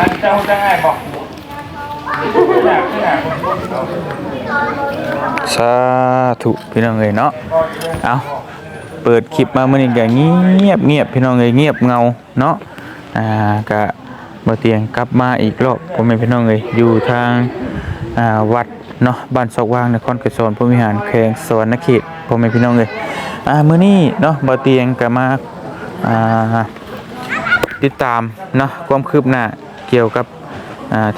อันเจ้าจะให้บอกสาธุพี่น้องเอ้ยเนาะ เอาเปิดคลิปมาเมื้อนี้ก็เงียบเงียบพี่น้องเอ้ยเงียบเงาเนาะ อ่าก็บ่เตียงกลับมาอีกรอบพ่อแม่พี่น้องเอ้ยอยู่ทางอ่าวัดเนาะบ้านศอกว่างนครเกระสอนพรมิหารแขวงสวรรณเขตพ่อแม่พี่น้องเอ้ยอ่ามื้อนี้เนาะบ่เตียงก็มาอ่าติดตามเนาะความคืบหน้า เกี่ยวกับ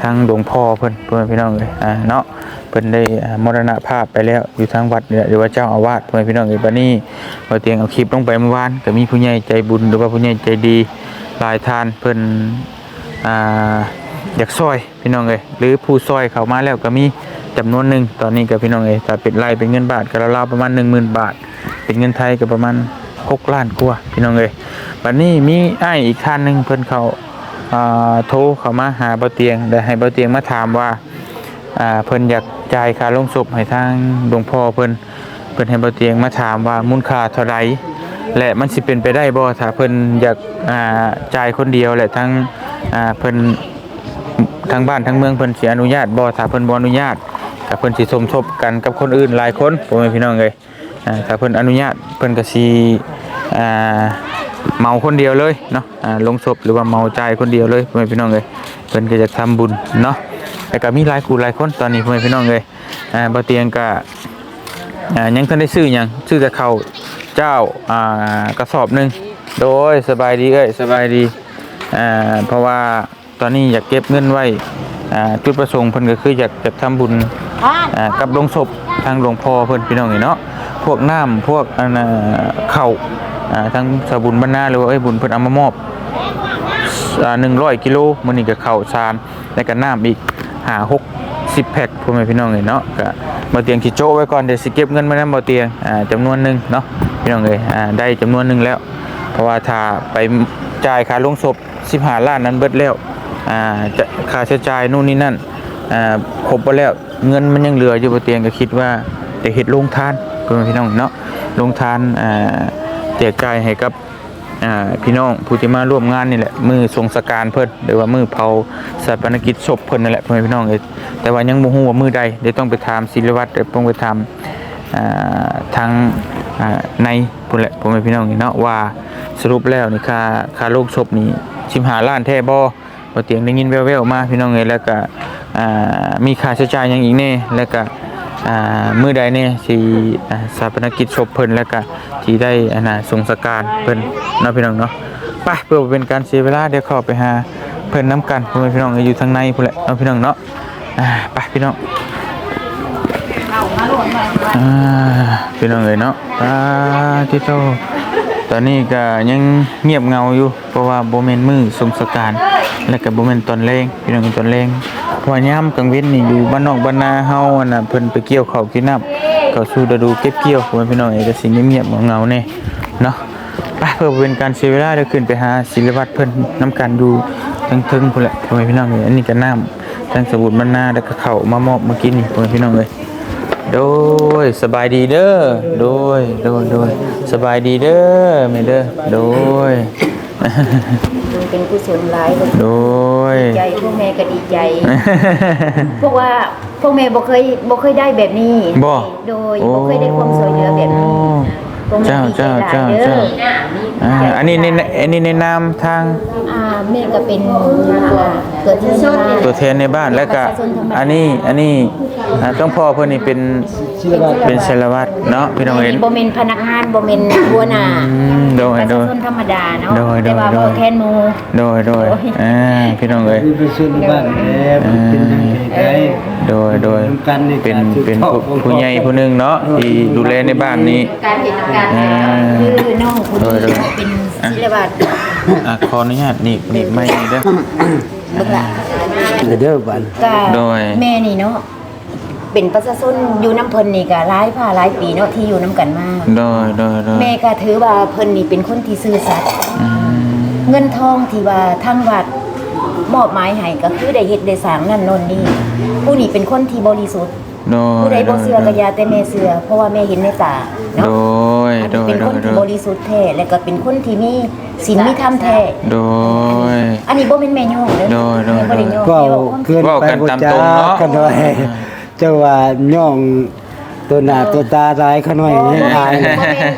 ทางหลวงพ่อเพิ่นเพิ่อนพี่น้องเลยเนาะเพิ่นได้มรณภาพไปแล้วอยู่ทางวัดเนี่ยหรือว่าเจ้าอาวาสเพิ่อนพี่น้องเลยบัดนี้บ่เตียงเอาคลิปลงไปเมื่อวานก็มีผู้ใหญ่ใจบุญหรือว่าผู้ใหญ่ใจดีหลายทานเพิ่นอ่าอยากซอยพี่น้องเลยหรือผู้ซอยเข้ามาแล้วก็มีจำนวนหนึ่งตอนนี้ก็พี่น้องเอยถ้าเป็นรายเป็นเงินบาทก็ราวๆประมาณ 10,000 บาท เป็นเงินไทยก็ประมาณ6ล้านกว่าพี่น้องเอยบัดนี้มีอ้ายอีกท่านหนึ่งเพิ่นเขา โทรเข้ามาหาเบาเตียงได้ให้เบาเตียงมาถามว่าเพิ่นอยากจ่ายค่าลงศพให้ทางหลวงพ่อเพิ่นเพิ่นให้เบาเตียงมาถามว่ามูลค่าเท่าใดและมันสิเป็นไปได้บ่ถ้าเพิ่นอยากจ่ายคนเดียวและทั้งเพิ่นทางบ้านทางเมืองเพิ่นสิอนุญาตบ่ถ้าเพิ่นบ่อนุญาตก็เพิ่นสิสมทบกันกับคนอื่นหลายคนพ่อแม่พี่น้องเอ้ยถ้าเพิ่นอนุญาตเพิ่นก็สิ เมาคนเดียวเลยเนาะอ่าลงศพหรือว่าเมาใจคนเดียวเลยพ่อแม่พี่น้องเอ้ยเพิ่นก็จะทำบุญเนาะแต่ก็มีหลายคู่หลายคนตอนนี้พ่อแม่พี่น้องเอ้ยอ่าบ่เตียงก็อ่ายังทันได้ซื้อหยังซื้อแต่ข้าวเจ้าอ่ากระสอบหนึงโดยสบายดีเอ้ยสบายดีอ่าเพราะว่าตอนนี้อยากเก็บเงินไว้อ่าจุดประสงค์เพิ่นก็คืออยากจะทำบุญอ่ากับโรงศพทางหลวงพ่อเพิ่นพี่น้องนี่เนาะพวกน้ำพวกอันน่ะข้าวอ่า ทางสบุญบรรณาหรือว่าเอ้ยบุญเพิ่นเอามามอบอ่า100กิโลมื้อนี้ก็ข้าวสารแล้วก็น้ำอีก5 6 10แพ็คพ่อแม่พี่น้องนี่เนาะก็บ่เตียงสิโจะไว้ก่อนเดี๋ยวสิเก็บเงินมานํบ่เตียงอ่าจำนวนหนึ่งเนาะพี่น้องเอ้ยได้จำนวนหนึ่งแล้ว เพราะว่าถ้าไปจ่ายค่าลงศพ15ล้านนั้นเบิดแล้วจะค่าใช้จ่ายนู่นนี่นั่นครบไปแล้วเงินมันยังเหลืออยู่บนเตียงก็คิดว่าจะเฮ็ดโรงทานเพื่อนพี่น้องเนาะโรงทานอ่า แจกจ่ายให้กับพี่น้องผู้ที่มาร่วมงานนี่แหละมือทรงสการเพิ่นหรือว่ามือเผาสถาปนกิจศพเพิ่นนั่นแหละเพื่อนพี่น้องเอ้ยแต่ว่ายังบ่ฮู้ว่ามือใดเดี๋ยวต้องไปถามศิลวัตรเดี๋ยวต้องไปถามอ่าทางในพุ่นแหละพ่อแม่พี่น้องนี่เนาะว่าสรุปแล้วนี่ค่าค่าโลกศพนี่ชิมหาล้านแท้บ่บ่เตียงได้ยินแว่วๆมาพี่น้องเอ้ยแล้วก็มีค่าใช้จ่ายหยังอีกแน่แล้วก็ อ่ามือใดแน่สิอ่สถาปนกิจศพเพิ่นแล้วก็สิได้อนน่ะสงสการเพิ่นเนาะพี่น้องเนาะไปเพื่อเป็นการเสียเวลาเดี๋ยวเข้าไปหาเพิ่นนํกันพ่อแม่พี่น้องอยู่ทางในพุ่นแหละเนาะพี่น้องเนาะอ่าไปพี่น้องอ่าพี่น้องเอ้ยเนาะอ่าที่โตตอนนี้ก็ยังเงียบเงาอยู่เพราะว่าโบเมนมือสมสการ และก็โบเมนตอนแรงพี่น้องตอนแรงเราะ ว่าย่ำกลางเว้นนี่อยู่บ้านนอกบ้านนาเฮาอันน่ะเพิ่นไปเกี่ยวข้าวกินน้ำเข้าสู่ฤดูเก็บเกี่ยวพ่อแม่พี่น้องเอกสิเงียบๆเงาๆแน่เนาะไปเพื่อเป็นการเสียเวลาเดี๋ยวขึ้นไปหาศิลวัตเพิ่นนํกันอยู่ทึงพุ่นแหละพ่อแม่พี่น้องเอ้ยอันนี้ก็น้ำทั้งสมุดบ้านนาแล้วก็ข้าวมามอบมากินนี่พ่อแม่พี่น้องเอ้ยโดยสบายดีเด้อโดยโดยโดยสบายดีเด้อแม่เด้อโดย เป็นกุศลหลายบ่โดยใจ พวกแม่ก็ดีใจ เพราะว่าพวกแม่บ่เคยบ่เคยได้แบบนี้บ่โดยบ่เคยได้ความสวยเหลือแบบนี้พวกแม่เจ้าดีใจเจ้าหลายเจ้าเด้เจ้าอ อ่าอันนี้ในอันนี้ในนามทางอ่าแม่ก็เป็นอ่าเกิดที่ชนตัวแทนในบ้านแล้วก็อันนี้อันนี้อ่าต้องพ่อเพิ่นนี่เป็นเป็นสารวัตรเนาะพี่น้องเห็นบ่แม่นพนักงานบ่แม่นหัวหน้าอืมโดยประโดชายชนธรรมดาเนาะโดยโดยแต่ว่าโดบ่ยแทนหมู่โดยโดยอ่าพี่น้องเอ้ยนี่เป็นส่วนในบ้านแหละมันเป็นยังไงโดยโดยทำกันในเป็นการสืบเป็นทอดผู้ผู้ใหญ่ผู้หนึงเนาะที่ดูแลในบ้านนี้การเฮ็ดการอ่าคือน้องผู้โดยโดยนี้เป็นศิลวัตรอะขออนุญาตหนีบหนีบไม่เด้อบักหลาเด้อบ้านก็โดย แม่นี่เนาะเป็นประชาชนอยู่น้ำเพิ่นนี่ก็หลายผ่าหลายปีเนาะที่อยู่น้ำกันมาโดยโดยโดยแม่ก็ถือว่าเพิ่นนี่เป็นคนที่ซื่อสัตย์อืมเงินทองที่ว่าทางวัดมอบหมายให้ก็คือได้เฮ็ดได้สร้างนั่นโน่นนี่ผู้นี้เป็นคนที่บริสุทธิ์โดยผู้ใดบ่เชื่อก็อย่าแต่แม่เชื่อเพราะว่าแม่เห็นในตาโดเนาะ ยยโดยเป็นคนโดยที่บริสุทธิ์แท้และก็เป็นคนที่มีศีลมีธรรมแท้โดย อันนี้บ่เป็นแม่ย่องเด้อโดยโดย บ่ได้ย่องก็เดี๋ยวคนเกินเว้าไปกันบ่ตามจ้าตรงเนาะกันหน่อยเจ้าว่าย่องตัวหน้าตัวตาร้ายเขาหน่อยให้อาย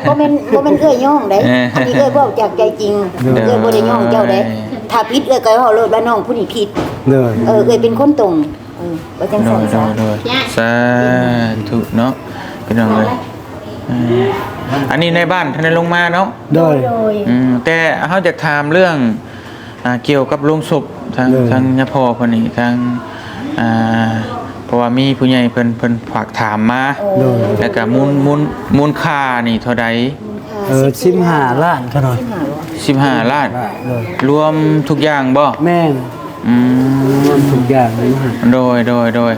บ่แม่นบ่แม่นเอ้ยย่องเด้อันนี้เอ้ยเว้าจากใจจริงเอ้ยบ่ได้ย่องเจ้าเด้ถ้าผิดเอ้ยก็เว้าโลดว่าน้องผู้นี้ผิด เด้อเออเอ้ยเป็นคนตรงเออว่าจังโดซั่นยโดซะยโดยสาธุเนาะพี่น้องเลยอืม อันนี้ในบ้านท่านได้ลงมาเนาะโดย โดยอืมแต่เขาจะถามเรื่องอ่าเกี่ยวกับโรงศพทางเลยทางยาพอเพนนี่ทางอ่าเพราะว่ามีผู้ใหญ่เพิ่นเพิ่นฝากถามมาโอ้โดย แล้วก็มูลมูลมูลค่านี่เท่าใดเออ15ล้านเขาหน่อย15ล้านโดยรวมทุกอย่างบ่แม่นอืมรวมทุกอย่างเลยฮะโดยโดยโดย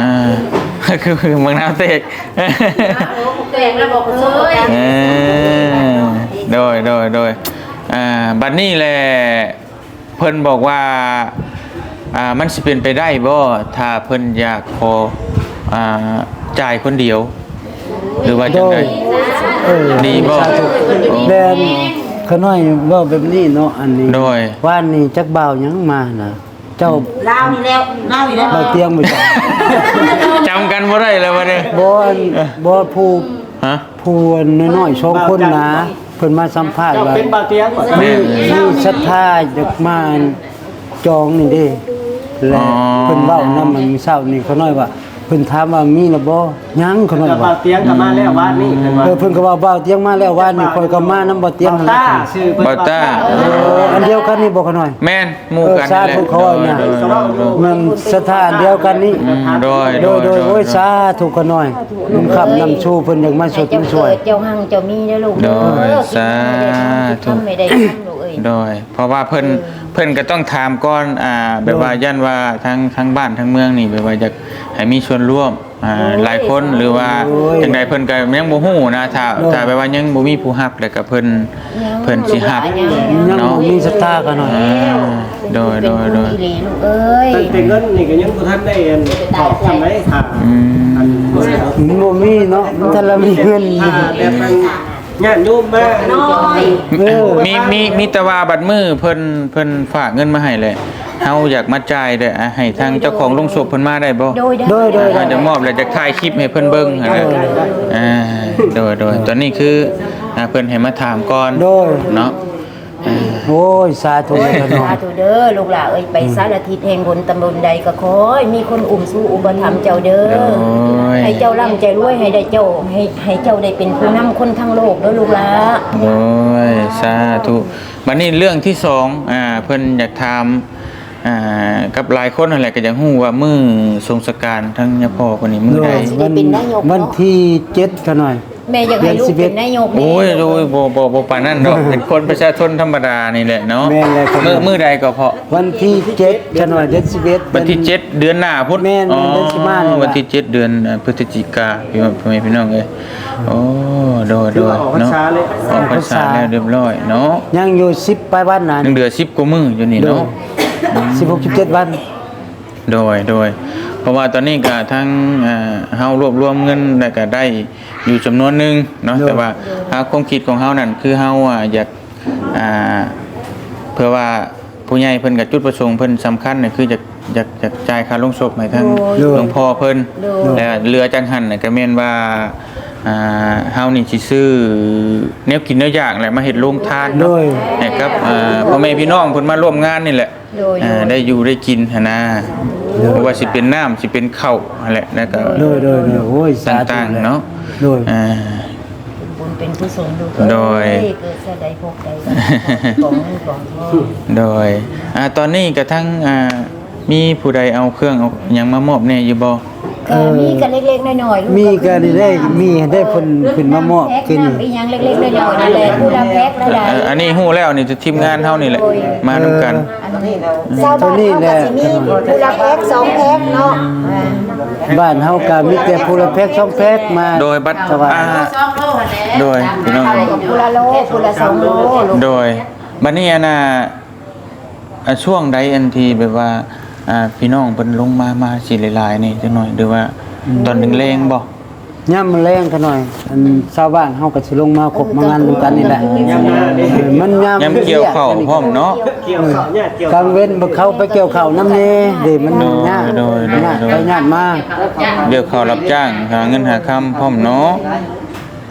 อ่าคือ คือเมืองน้ำเตกเต็งแล้วบอกเลยเออโดยโดยโดยอ่าบัดนี้แหละเพิ่นบอกว่าอ่ามันสิเป็นไปได้บ่ถ้าเพิ่นอยากขออ่าจ่ายคนเดียว หรือว่าจังไดเออดีบ่สาธุแม่นเขาน้อยเว้าแบบนี้เนาะอันนี้โดยว่านนี้จักบ่าวหยังมาน่ะ เจ้าลาวนี่แล้วลาวนี่แล้วบ่าวเตียงบ่จ้ะจำกันบ่ได้แล้วบัดนี้บ่อันบ่ผู้ฮะผู้น้อยๆสองคนนะเพิ่นมาสัมภาษณ์ว่าเป็นบาเตียงก่อนแม่มีมีศรัทธาอยากมาจองนี่เด้และอ๋อเพิ่นเว้านำมันเช้านี่เขาน้อยว่า เพิ่นถามว่ามีแล้วบ่ยังเขาน้อยกับบาว่าเตียงกับมาแล้ววานนี่เป็นว่าเออเพิ่นก็ว่าบ่าวเตียงมาแล้วว่านนี่ข่อยก็มานํบ่าวเตียงบานั่นแหละต้าชื่อเพิ่นบาต้าเอออันเดียวกันนี่บ่เขาน้อยแม่นหมู่กันเออสาธุเขาว่าน่ะโดยโดยโดยมันศรัทธาอันเดียวกันนี่อืมโดยโดโดยยโดยโอ้ยสาธุเขาน้อยนุ่มขับนำชูเพิ่นอยากมาสให้ดเจ้ามาช่วเกิยดเจ้าหังเจ้ามีเด้อลูกโดยเด้อสาธุทำไม่ได้ทำลูกเอ้ย โดย เพราะว่าเพิ่นเพิ่นก็ต้องถามก่อนอ่าแบบว่าย่านว่าทั้งทั้งบ้านทั้งเมืองนี่แบบว่าอยากให้มีส่วนร่วมอ่าหลายคนหรือว่าโอ้ยจังใดเพิ่นก็ยังบ่ฮู้นะถ้าโอ้ยถ้าแบบว่ายังบ่มีผู้รับแล้วก็เพิ่นเพิ่นสิรับยังเนาะบ่มีศรัทธากันหน่อยอ่าโดยโดยโดยเป็นผู้ดีลูกเอ้ย ตั้งแต่เงินนี่ก็ยังบ่ทันได้อันตอบทำไมถามอืมอันเพิ่นเนาะ มันบ่มีเนาะมันถ้าเรามีเงิน ถ้าแบบมัน ญาติโยมมาน้อยเออมีมีมีแต่ว่าบัดมือเพิ่นเพิ่นฝากเงินมาให้เลยเฮาอยากมาจ่ายเด้ออะให้ทางเจ้าของโรงศพเพิ่นมาได้บ่โดยได้โดยโดยเราจะมอบแล้วจะถ่ายคลิปให้เพิ่นเบิ่งหั่นแหละอ่าโดยโดยตอนนี้คืออ่าเพิ่นให้มาถามก่อนโดย เนาะอ่า โอ้ย สาธุกันหน่อสายธุเด้อลูกหลานเอ้ยไปสารทิศแห่งบนตำบลใดก็ขอให้มีคนอุ้มสู้อุปถัมภ์เจ้าเด้อโดยให้เจ้าร่ำใจรวยให้ได้เจ้าให้ให้เจ้าได้เป็นผู้นำคนทั้งโลกเด้อลูกหลานโดยสาธุบัดนี้เรื่องที่สองอ่าเพิ่นอยากถามอ่ากับหลายคนนั่นแหละก็อยากฮู้ว่ามื้อทรงสการทั้งยาพ่อคนนี้มื้อโดใดยวันวันที่เจ็ดกันหน่อย แม่อยากให้ลูกเป็นนายกโอ้ยโดยบ่บ่บ่ปานนั้นดอกเป็นคนประชาชนธรรมดานี่แหละเนาะแม่นเลยครับ มื้อมื้อใดก็พอวันที่เจ็ดกันหน่อยเดือนสิบเอ็ด วันที่เจ็ดเดือนหน้าพุธแม่นอ๋อเดือนสิบห้านี่ล่ะ วันที่เจ็ดเดือนเอ่อพฤศจิกาพี่น้องพี่พี่น้องเอ้ยโอ้โดยคืโดอยว่าออกพรรเนาะษาเลยออกพรรษาแล้วเรียบร้อยเนาะยังอยู่สิบปลายวันนั้นยังเหลือ10กว่ามื้ออยู่นี่โดยเนาะ สิบหกสิบเจ็ดวัน โดย โดย เพราะว่าตอนนี้ก็ทั้งอ่าเฮารวบรวมเงินแล้วก็ได้อยู่จำนวนหนึงเนาะแต่ว่าหาความคิดของเฮานั่นคือเฮาอะอยากอ่าเพื่อว่าผู้ใหญ่เพิ่นกับจุดประสงค์เพิ่นสำคัญเนี่ยคืออยากอยากอยากจ่ายค่าลงศพให้ทั้งโดยหลวงพ่อเพิ่นโดยและเรือจังหันน่ะก็แม่นว่าอ่าเฮานี่สิซื้อแนวกินแนวอย่างแหละมาเฮ็ดโรงทานโดเนาะยนะครับอ่าพ่อแม่พี่น้องเพิ่นมาร่วมงานนี่แหละโดยอ่าได้อยู่ได้กินหันนะ เพราะว่าสิเป็นน้ำสิเป็นข้าวนั่นแหละแล้วก็โดยโดยโดยโอ้ยสาธุต่างๆเนาะโดยอ่า บุญเป็นกุศลลูกโดยเอ้เกิดชาติใดพบใดก็ของเงินของทองโดยอ่าตอนนี้กระทั่งอ่ามีผู้ใดเอาเครื่องเอาหยังมามอบแน่อยู่บ่ ก็มีกันเล็กๆน้อยๆลูมีก็ได้มีได้เพิ่นขึ้นมามอบแพ็คขึ้นน้ำอีหยังเล็กๆน้อยๆนั่นแหละผู้ละแพ็คละได้เอ่ออันนี้ฮู้แล้วนี่ทีมงานเฮานี่แหละ มานำกันอันนี้ชาวบ้านเขาก็สิมีผู้ละแพ็คสองแพ็คเนาะอ่าบ้านเฮาก็มีแต่ผู้ละแพ็กสองแพ็กมาโดยบัตรถวายอ่าโดยพี่น้องเอากับผู้ละโลผู้ละสองโลลูกโดยบัดนี้อันน่ะอ่าช่วงใดอันที่แบบว่า อ่าพี่น้องเพิ่นลงมามาสิหลายๆนี่จังหน่อยหรือว่าตอนแรงๆบ่ย่ำแรงกันหน่อยอันชาวบ้านเฮาก็สิลงมาคบมางานนำกันนี่แหละยำหน้าดิเออมันย่ำยำเกี่ยวข้าวพร้อมเนาะ เกี่ยวเขาเนี่ยเกี่ยวกลางเว้นบ่เข้าไปเกี่ยวข้าวน้ำเน่เด้มันยากโดยโดย ยากโดยไปยากมาเดี๋ยวเขารับจ้างหาเงินหาคำพร้อมเนาะ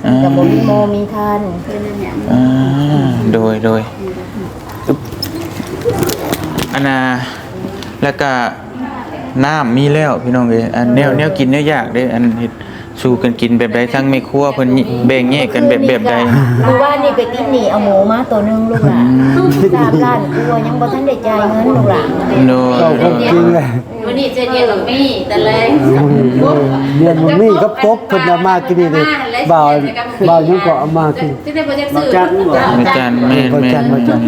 อ่ากับบ่มีโมมีทานอ่าโดยโดยอึ๊บอันน่ะ แล้วก็น้ำมีแล้วพี่น้องเอ้ยอันแนวแนวกินแนวอยากเด้อันเฮ็ด สู่กันกินแบบใดทั้งไม่ครัวเพิ่นแบ่งแยกกันแบบแบบใดคือว่านี่ไปกินนี่เอาหมูมาตัวหนึงลูกหลานสามล้านกลัวยังบ่ทันได้จ่ายเงินลูกหลานโดยเราก็จริงเลยวันนี้เจเนียกับมี่แต่แรงเรียนบ่มีก็กบเพิ่นเอามากินนี่เด้บ่าวบ่าวยังก็เอามากินที่ได้โปรเจกต์สื่ออาจารย์แม่นบ่แม่จันนบ่จัน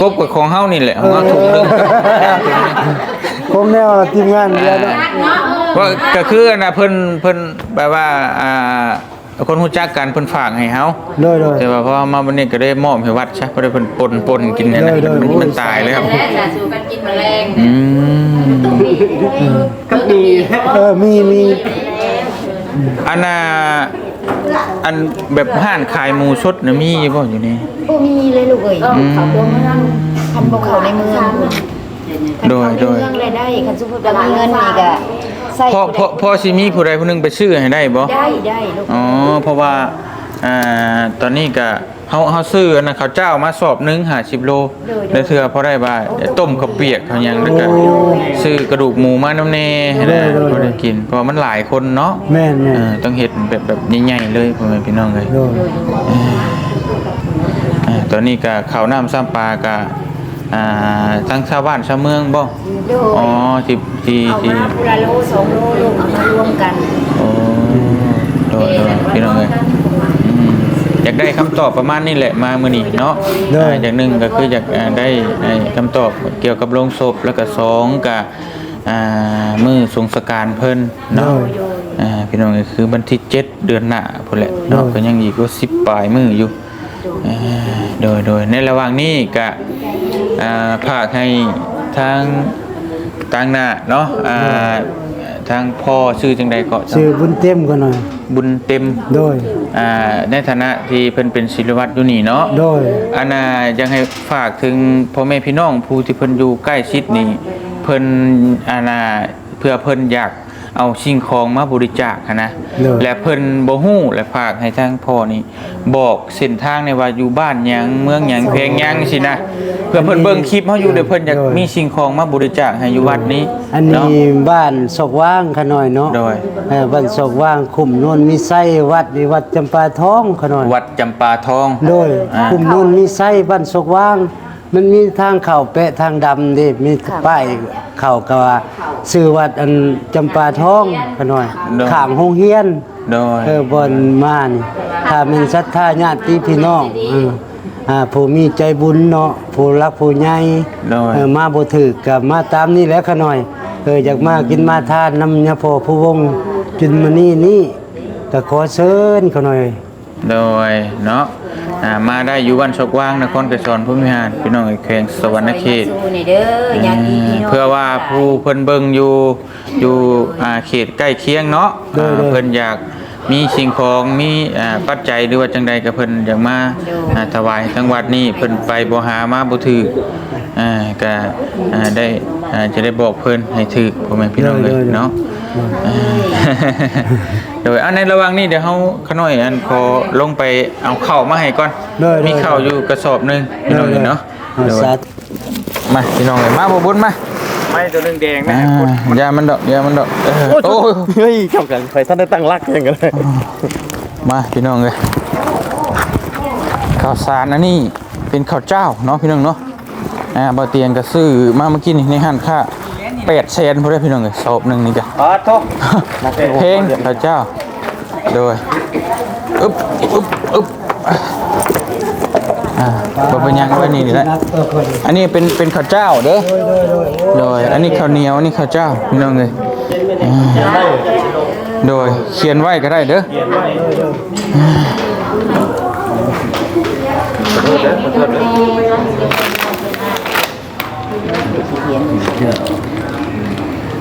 กบกับของเฮานี่แหละเอามาถุงหนึงคงแนวทีมงานเดียวเนาะ เนาะว่าก็คืออันน่ะเพิ่นเพิ่นแบบว่าอ่าคนรู้จักกันเพิ่นฝากให้เฮาโดยโดย แต่ว่าพอมาวันนี้ก็ได้มอบให้วัดใช่เพราะได้เพิ่นปนปนกินเนี่ยนะได้ได้ มันมันตายแล้วและจะสู่กันกินแมลงอืมก็มีเออมีมีอันน่ะอันแบบห้านขายหมูสดน่ะมีบ่อยู่นี่บ่มีเลยลูกเอ้ยเขาตัวเมืองคันบ่เข้าในเมืองพุ่น โดยโดยคันเข้าในเมืองรายได้คันสมมุติว่ามีเงินนี่ก็ใส่พอพอพอสิมีผู้ใดผู้หนึงไปซื้อให้ได้บ่ได้ได้ลูกอ๋อเพราะว่าอ่าตอนนี้ก็เฮาเฮาซื้ออันน่ะข้าวเจ้ามาสอบหนึง50โลแล้วเทื่อพอได้บ่าต้มข้าวเปียกเขาวหยังแล้วก็ซื้อกระดูกหมูมาน้ำแน่ให้ได้พอได้กินเพราะว่ามันหลายคนเนาะแม่นเอแม่นอต้องเห็ดแบบแบบใหญ่ๆเลยพ่อแม่พี่น้องเลยโดย อ่าตอนนี้ก็ข้าวน้ำซ้ำปลาก็ อ่าทั้งชาวบ้านชาวเมืองบ่โดยอ๋อที่ที่เอาที่มาพุละโลสองโลลูกเอามารวมกันโอ้โดยโดยพี่น้องเลยอืมอยากได้คำตอบประมาณนี้แหละมามื้อนี้เนาะอ่าอย่างหนึ่งก็คืออยากอ่าได้ได้คำตอบเกี่ยวกับโรงศพแล้วก็สองก็อ่ามือสงสการเพิ่นเนาะอ่าพี่น้องก็คือวันที่เจ็ดเดือนหน้าพุ่นแหละเนาะก็ยังอีกก็สิบปลายมืออยู่อ่าโดยโดยในระหว่างนี้ก็ อ่าภาคให้ทางต่างหน้าเนาะอ่าทางพ่อชื่อจังใดก็ชื่อบุญเต็มกันหน่อย บุญเต็มโดยอ่าในฐานะที่เพิ่นเป็นศิลวัตรอยู่นี่เนาะโดยอันน่ะยังให้ฝากถึงพ่อแม่พี่น้องผู้ที่เพิ่นอยู่ใกล้ชิดนี่เพิ่นอันน่ะเพื่อเพิ่นอยาก เอาสิ่งของมาบริจาคหั้นนะเนอะ และเพิ่นบ่ฮู้และฝากให้ทางพ่อนี่บอกเส้นทางในว่าอยู่บ้านหยังเมืองหยังเพลงหยังสินะเพื่อเพิ่นเบิ่งคลิปเฮาอยู่เดี๋ยวเพิ่นอยากมีสิ่งของมาบริจาคให้อยู่วัดนี้อันเนาะ นี้บ้านศกว่างขะหน่อยเนาะโดย เออบ้านศกว่างคุมนวลมีไส้วัดนี่วัดจำปาทองขะหน่อยวัดจำปาทอง โดยอ่า คุมนวลมีไส้บ้านศกว่าง มันมีทางเข้าแปะทางดำเด้มีป้ายเข้าก็ว่าชื่อวัดอันจำปาทองขะหน่อยข้างโรงเรียนโดยเออบนมานี่ถ้าเป็นศรัทธาญาติพี่น้องเอออ่าผู้มีใจบุญเนาะผู้รักผู้ใหญ่โดย เออมาบ่ถึกกับมาตามนี่แหล้วขะหน่อยเอออยากมากินมาทานน้ำยาพอผู้วงจนมานี่นี่ก็ขอเชิญขะหน่อย โดยเนาะอ่ามาได้อยู่วันชกว่างนครกระชอนพุ่มพิหารพี่น้องไอ้แขวงสวรรณเขต สู้นี่เด้อญาติพี่น้องเพื่อว่าผู้เพิ่นเบิ่งอยู่อยู่อ่าเขตใกล้เคียงเนาะโดยอ่าโดยเพิ่นอยากมีสิ่งของมีอ่าปัจจัยหรือว่าจังใดก็เพิ่นอยากมาอ่าถวายทั้งวัดนี้เพิ่นไปบ่หามาบ่ถืออ่าก็อ่าได้อ่าจะได้บอกเพิ่นให้ถือพ่อแม่พี่น้องเลยเนาะอ่า โดยอันในระหว่างนี้เดี๋ยวเฮาขน้อยอันขอลงไปเอาข้าวมาให้ก่อนโดยโดยมีข้าวอยู่กระสอบหนึงพี่น้องเอ้ยเนาะเอาโดยสาธุมาพี่น้องเลยมาบ่บุญมาไม่ตัวนึงแดงอ่นะายามันดอกยามันดอกเออโอ้ย เฮ้ยเข้ากันไปท่านได้ตั้งรักอย่างกันเลยมาพี่น้องเลยข้าวสารอันนี้เป็นข้าวเจ้าเนาะพี่น้องเนาะอ่าบ่เตียงก็ซื้อมาเมื่อกี้นี่ในห้างค่า 8แสนพุ่นเด้อพี่น้องเอ้ยสอบหนึงนี่จ้ะอ๋อโทษเพลงข้าวเจ้าโดยอึ๊บอึ๊บอึ๊บอ่าบ่เป็นหยังไว้นี่นี่แหละเออคนอันนี้เป็นเป็นข้าวเจ้าเด้อโดยอันนี้ข้าวเหนียวอันนี้ข้าวเจ้าพี่น้องเลยอ่าโดยเขียนไว้ก็ได้เด้อว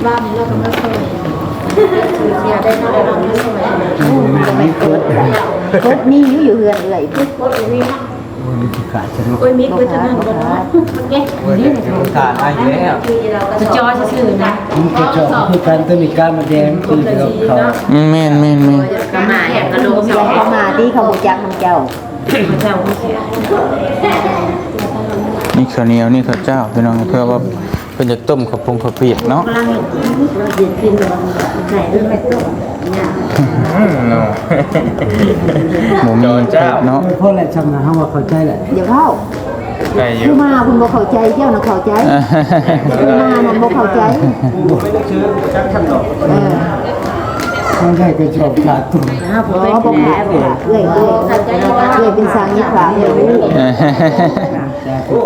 บ้านนี้เราก็มาช่วยเสียได้เท่าเราไม่ช่วยไม่เกิดโคตรนี่อยู่เฮือนเอื่อยพุ่นโอ้ยมีขาดฉันโอ้ยมีคือจะนั่งบนรถมันแก่นี่ขาดให้แล้วจะจอจะซื่อนะมันก็จะคือการต้นมีการมาแดงคือเราเขาแม่นแม่นแม่นกระมาแหกกระโดดเสีสยองเข้ามาที่เขาบ่จักนํเจ้าเจ้านี่ข้าวเหนียวนี่ข้าวเจ้าพี่น้องเพื่อว่า เพิ่นจะต้มข้าวปงข้าวเปียกเนาะหมูมีเจ้าเนาะเพราะอะไรชำนาญเขาว่าเข้าใจแหละเดี๋ยวเข้าได้อคืยู่อมาคุณบ่เข้าใจเจ้าน่ะเข้าใจคือมานั่นบ่เข้าใจไม่ได้ชื่อจักทำดอก เออเขาได้ก็ชอบขาดตุ่มอ๋อบ่ขาดบ่ขาดเอ้ยเอ้ยเอ้ยเป็นสร้างยิขลาเอ้ยรู้โอ้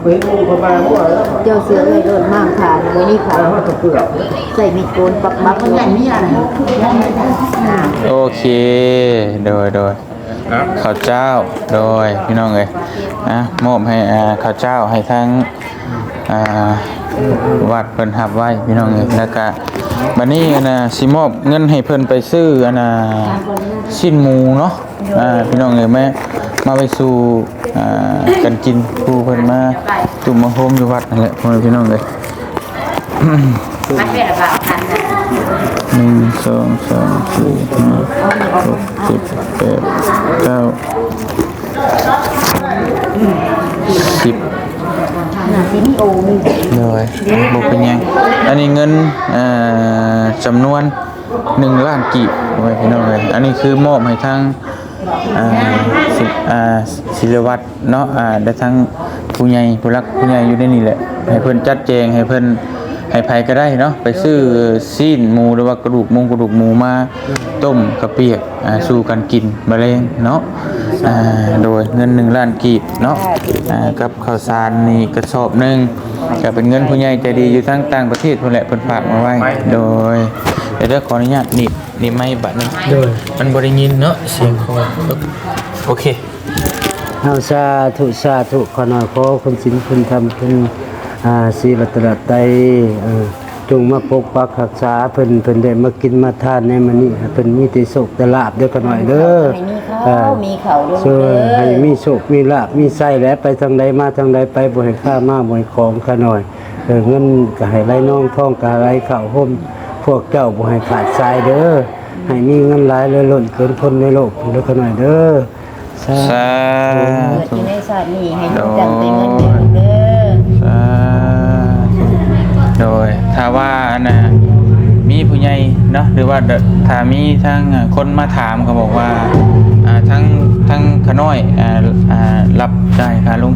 ไปเห็นงูเข้ามามั่วแล้วเจ้าเสือเอ้ยโดนมากขาดบ่มีขาว่าตะเกือบใส่มีดโกนปักปักมันใหญ่นี่อะไรอ่าโอเค โดยโดยข้าวเจ้า โดยพี่น้องเอ้ยนะมอบให้อ่าข้าวเจ้าให้ทั้งอ่า วัดเพิ่นหับไว้พี่น้องเอ้ยแล้วก็บัดนี้อันน่ะสิมอบเงินให้เพิ่นไปซื้ออันน่ะชิ้นหมูเนาะอ่าพี่น้องเอ้ยแม่มาไปสู่อ่ากันกินผู้เพิ่นมาตุ่มมาโฮมอยู่วัดนั่นแหละพ่อแม่พี่น้องเอ้ยมันเป็นแบบนั้นนะหนึ่งสองสามสี่ห้าหกเจ็ดแปดเก้าสิบ น่ะ สิมีโอมีเลยบกเป็นยัง อันนี้เงินจำนวนหนึ่งล้านกีบไว้พี่น้องเลยอันนี้คือมอบให้ทั้งศิลวัตรเนาะได้ทั้งผู้ใหญ่ผู้รักผู้ใหญ่อยู่ในนี่แหละ ให้เพื่อนจัดแจงให้เพื่อน ให้ไผก็ได้เนาะไปซื้อซีนหมูหรือว่ากระดูกหมูกระดูกหมูมาต้มกระเปียกอ่าสู่กันกินมะเร็งเนาะอ่าโดยเงินหนึ่งล้านกีบเนาะอ่ากับข้าวสารนี่กระสอบหนึ่งก็เป็นเงินผู้ใหญ่ใจดีอยู่ทั้งต่างประเทศพุ่นแหละเพิ่นฝากมาไว้ โดยเดี๋ยวเดี๋ยวขออนุญาตนี่นี่ไม่บัดนึงโดย มันบ่ได้ยินเนาะเสียงคอโอเค เอาสาธุสาธุขอหน่อยขอคุณสินคุณทำคุณ อ่าศีลตระไตรเอ่อจงมาปกปักรักษาเพิ่นเพิ่นได้มากินมาทานในมื้อนี้ให้เพิ่นมีแต่สุขแต่ลาบเด้อขอหน่อยเด้อให้มีข้าวมีเขาด้วยช่วยเด้อให้มีโชคมีลาบมีไส้และไปทางใดมาทางใดไปบ่ให้ค่ามาบ่ให้ของข้าหน่อยเออเงินก็ให้ไหลน้องท่องก็ไหลเข้าห่มพวกเจ้าบ่ให้ขาดสายเด้อให้มีเงินหลายเลยล้นเกินคนในโลกเด้อข้าหน่อยเด้อสาสาเกิดธุที่ในศาสตร์นี้ให้ลูกจำเป็นเงินเดือนเด้อ สาธุโดย ถ้าว่านะมีผู้ใหญ่เนาะหรือว่าถ้ามีทั้งคนมาถามเขาบอกว่าทั้งทั้งขน้อยอ่าอ่ารับ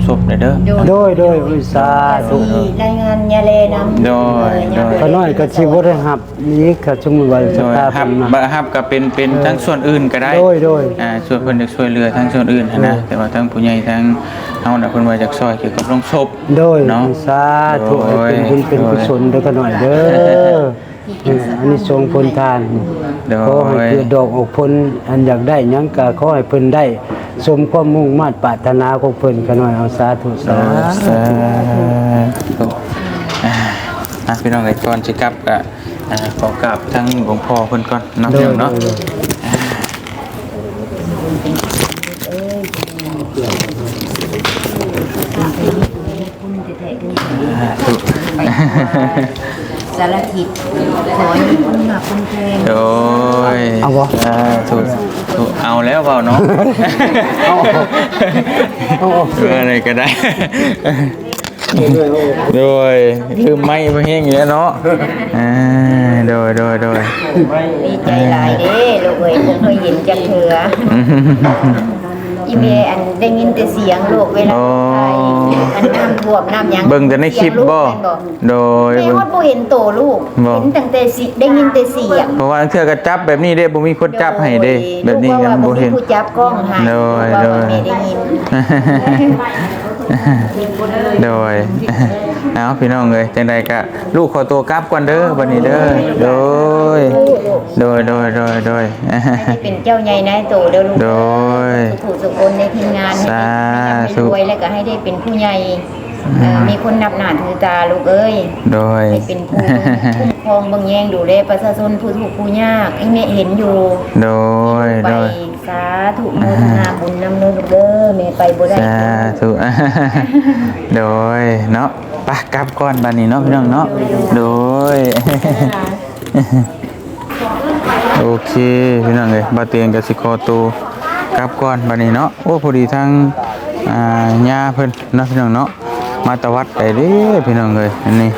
ศพเด้อเด้อ โดยโดยอุยสาธุที่รายงานยาเลนำโดยโดยข้าน้อยก็สิบ่ได้รับนี้ก็สมมุติว่าสโดยตาฮัเพิ่บนมาบะฮับก็เป็นเป็นทั้งส่วนอื่นก็ได้โดยโดย อ่าส่วนเพิ่นจะช่วยเหลือทั้งส่วนอื่นหั้นนะแต่ว่าทั้งผู้ใหญ่ทั้งเฮาน่ะเพิ่นว่าจากซอยเกี่ยวกับลงศพ โดยเนาะสาธุให้เป็นบุญเป็นกุศลเด้อข้าน้อยเด้อเอออันนี้ทรงผลทานโดยขอให้เกิดดอกออกผลอันอยากได้หยังก็ขอให้เพิ่นได้ สมความมุ่งมา่ปรารถนาของเพิ่นก็หน่อยเอาสาธุสาสาธุอ่าอะพี่น้องไอ้ก่อนสิกลับก็อ่าขอกราบทั้งหลวงพ่อเพิ่นก่อนเนาะโดพี่ยน้องโดเนาะยโดยอ่าธุ สารทิศขอให้มีคนมาคนแพงโดยเอาบ่สาธุธุเอาแล้วเปล่าเนาะเอาเอาเอออะไรก็ได้ โดยคือไม่เพื่อแห้งอยู่แล้วเนาะอ่าโดยโดยโดยดีใจหลายเด้ลูกเอ้ยบ่เคยเห็นจักเถือ อีเมอันได้ยินแต่เสียงลูกเวลาโอ้ไปอันน้ำท่วมน้ำหยังเบิ่งแต่ในคลิปบ่เสียงลูกแม่นโดยแม่เบิ่งฮอดบ่เห็นโตลูกบ่ เห็นตั้งแต่สิได้ยินแต่เสียงเพราะว่าเทื่อก็จับแบบนี้เด้บ่มีคนจับให้เด้ แบบนี้กันบ่เห็น ลูกว่าว่าผู้จับกล้องให้โดยว่าโดยว่าแม่ได้ยิน โดยเอาพี่น้องเอ้ยจังใดก็ลูกขอตัวกลับก่อนเด้อบัดนี้เด้อโดย โดยโดยโดยโดยให้เป็นเจ้าใหญ่นายโตเด้อลูกโดยสุขสุขคนในทีมงานให้สาธุให้รวยแล้วก็ให้ได้เป็นผู้ใหญ่เอ่อมีคนนับหน้าถือตาลูกเอ้ย โดยให้เป็นผู้คุ้มครองเบิ่งแยงดูแลประชาชนผู้ทุกข์ผู้ยากให้แม่เห็นอยู่ โดยไปโดย สาธุโมทนาบุญนำเด้อลูกเด้อแม่ไปบ่ได้สาธุ โดยเนาะไปกลับก่อนบัดนี้เนาะพี่น้องเนาะ โดย โอเคพี่น้องเอ้ยบ่เตียงกับสิขอตัวกลับก่อนบัดนี้เนาะ โอ้พอดีทางอ่าย่าเพิ่นเนาะพี่น้องเนาะ มาตะวัดไปเด้อพี่น้องเอ้ยอันนี้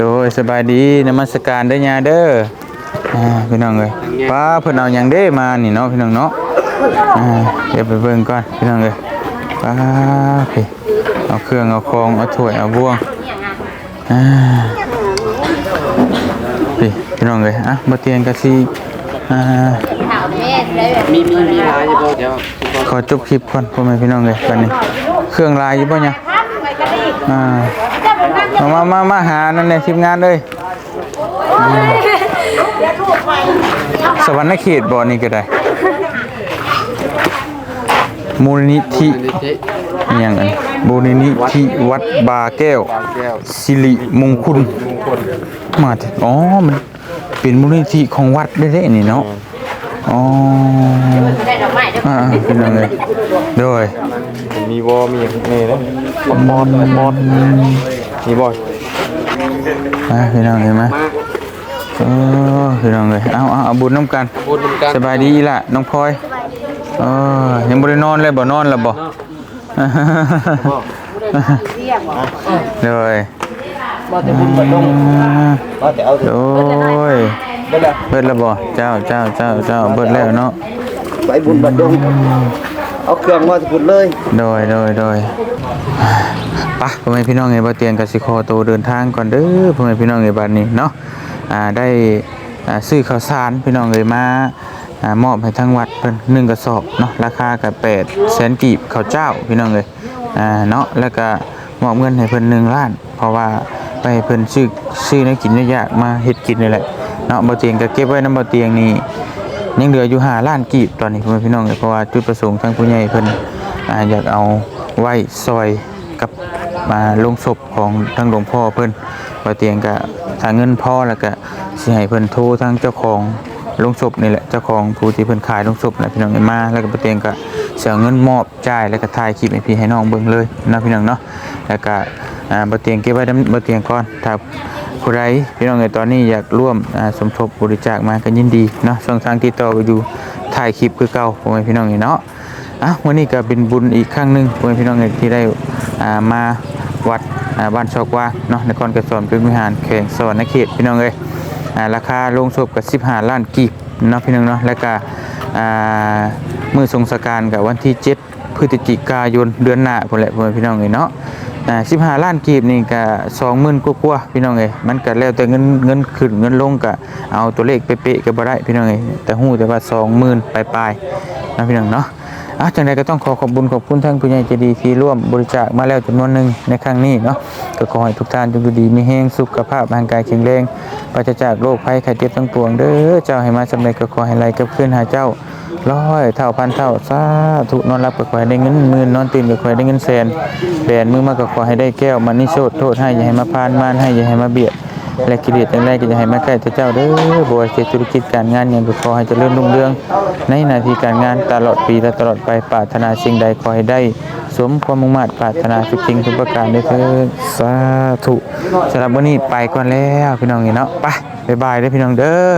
โดยสบายดีนมัสการเด้อยาเด้อ อ่าพี่น้องเอ้ยป้าเพิ่นเอาหยังเด้มานี่เนาะพี่น้องเนาะอ่าเดี๋ยวไปเบิ่งก่อนพี่น้องเอ้ยป้าพี่เอาเครื่องเอาของเอาถ้วยเอาบ่วงอ่าพี่พี่น้องเอ้ยอะบ่เตียงกะสิอ่ามีมีมีหลายอยู่บ่เดี๋ยวขอจบคลิปก่อนพ่อแม่พี่น้องเอ้ยบัดนี้ เครื่องลายอยู่บ่เนี่ยอ่าเอามามามาหานั่นแหละทีมงานเลยอืม สวรรค์เขตบ่นี่ก็ได้ มูลนิธินี่เจ๊อหย่างอันมูลนิธิวัดบาแก้วแก้วสิริมงคลมาถึงอ๋อ มันเป็นมูลนิธิของวัดได้เด้นี่เนาะ อ๋ออ่าๆเป็นยังไงโดยมีวอมีนี่นะมอดมอดมอดมีบ่อ่าพี่น้องเห็นไหม โอ้พี่น้องเลยเอาเอาเอาบุญน้ำกันพูดกัน สบายดีอีล่ะน้องพลอยเออยังบ่ได้นอนเลยบ่นอนแล้วบ่ เลยมาแต่บุญบัดดงมาแต่เอาโอ้ยเบิดแล้วบ่เจ้าเจ้าเจ้าเจ้าเบิดแล้วเนาะไปบุญบัดดงเอาเครื่องมาแต่บุญเลยโดยโดยโดยไปะพ่อแม่พี่น้องไงบ่เตียงกสิคอโตวเดินทางก่อนเด้อพ่อแม่พี่น้องไงบัดนี้เนาะอ่า ได้ซื้อข้าวสารพี่น้องเอ้ยมามอบให้ทางวัดเพิ่นหนึ่งกระสอบเนาะราคาก็8แปดแสนกีบข้าวเจ้าพี่น้องเอ้ยเนาะแล้วก็มอบเงินให้เพิ่น1ล้าน เพราะว่าไปเพิ่นซื้อซื้อในกินยากมาเฮ็ดกินนี่แหละเนาะบ่เตียงก็เก็บไว้น้ำบ่เตียงนี่ยังเหลืออยู่5ล้านกีบตอนนี้พี่น้องเลยเพราะว่าจุดประสงค์ทางผู้ใหญ่เพิ่นอยากเอาไว้ซอยกับ มาลงศพของทางหลวงพ่อเพิ่นบ่เตียงก็ถ้าเงินพอแล้วก็สิให้เพิ่นโทรทางเจ้าของลงศพนี่แหละเจ้าของผู้ที่เพิ่นขายลงศพนะพี่น้องให้มาแล้วก็บ่เตียงก็สิเอาเงินมอบจ่ายแล้วก็ถ่ายคลิปให้พี่ให้น้องเบิ่งเลยนะพี่น้องเนาะแล้วก็อ่าเตียงเก็บไว้นำบ่เตียงก่อนถ้าผู้ใดพี่น้องเอ๋ยตอนนี้อยากร่วมอ่าสมทบบริจาคมาก็ยินดีเนาะช่องทางติดต่อก็อยู่ถ่ายคลิปคือเก่าพ่อแม่พี่น้องเนาะอะวันนี้ก็เป็นบุญอีกครั้งหนึงพ่อแม่พี่น้องที่ได้อ่ามา วัดบ้านชอกว่าเนาะนครกระสอนเป็นวิหารแข่งสวรรค์เขตพี่น้องเอ๋ยราคาลงศพกับ15ล้านกีบเนาะพี่น้องเนาะแล้วก็อ่ามือทรงสการกับวันที่7พฤศจิกายนเดือนหน้าพุ่นแหละพี่น้องเอ๋ยเนาะสิบห้าล้านกีบนี่ก็สองหมื่นกว่าๆพี่น้องเอ้ยมันก็แล้วแต่เงินเงินขึ้นเงินลงก็เอาตัวเลขเป๊ะๆก็บ่ได้พี่น้องเอ้ยแต่ฮู้แต่ว่าสองหมื่นปลายๆนะพี่น้องเนาะ อะจังใดก็ต้องขอขอบคุญขอบคุณท่านผู้ใหญ่ใจดีที่ร่วมบริจาคมาแล้วจำนวนหนึ่งในครั้งนี้เนาะก็ขอให้ทุกท่านจงอยู่ดีมีแห้งสุขภาพร่างกายแข็งแรงปราศจากโรคภัยไข้เจ็บทั้งปวงเด้อเจ้าให้มาสำเร็จก็ขอให้ไหลกับคืนหาเจ้าร้อยเท่าพันเท่าสาธุนอนรับก็ขอให้ได้เงินหมื่นนอนตื่นก็ขอให้ได้เงินแสนแบนมือมาก็ขอให้ได้แก้วมันนี่โชดโทษให้อย่าให้มาพานมานให้อย่าให้มาเบียด และกิเลสอย่างไรก็จะให้มาใกล้ต่เจ้าเด้อบ่ว่าจะธุรกิจการงานหยังก็ขอให้เจริญรุ่งเรือง ในหน้าที่การงานตลอดปีและตลอดไปปรารถนาสิ่งใดขอให้ได้ สมความมุ่งมั่นปรารถนาทุกสิ่งทุกประการด้วยเถิดสาธุสำหรับวันนี้ไปก่อนแล้วพี่น้องเนาะไปบ๊ายบายเด้อพี่น้องเด้อ